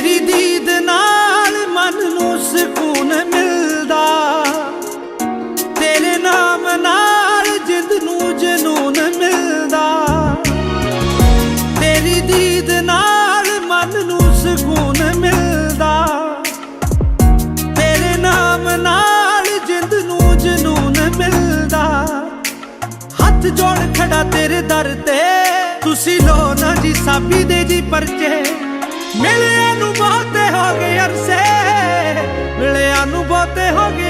ਤੇਰੀ ਦੀਦ ਨਾਲ ਮਨ ਨੂੰ ਸਕੂਨ ਮਿਲਦਾ। ਤੇਰੇ ਨਾਮ ਨਾਲ ਜਿੰਦ ਨੂੰ ਜਨੂਨ ਮਿਲਦਾ। ਤੇਰੀ ਦੀਦ ਨਾਲ ਮਨ ਨੂੰ ਸਕੂਨ ਮਿਲਦਾ। ਤੇਰੇ ਨਾਮ ਨਾਲ ਜਿੰਦ ਨੂੰ ਜਨੂਨ ਮਿਲਦਾ। ਹੱਥ ਜੋੜ ਖੜਾ ਤੇਰੇ ਦਰ ਤੇ। ਤੁਸੀਂ ਲੋ ਨਾ ਜੀ ਸਾਬੀ ਦੇ ਜੀ ਪਰਚੇ। ਮਿਲਿਆ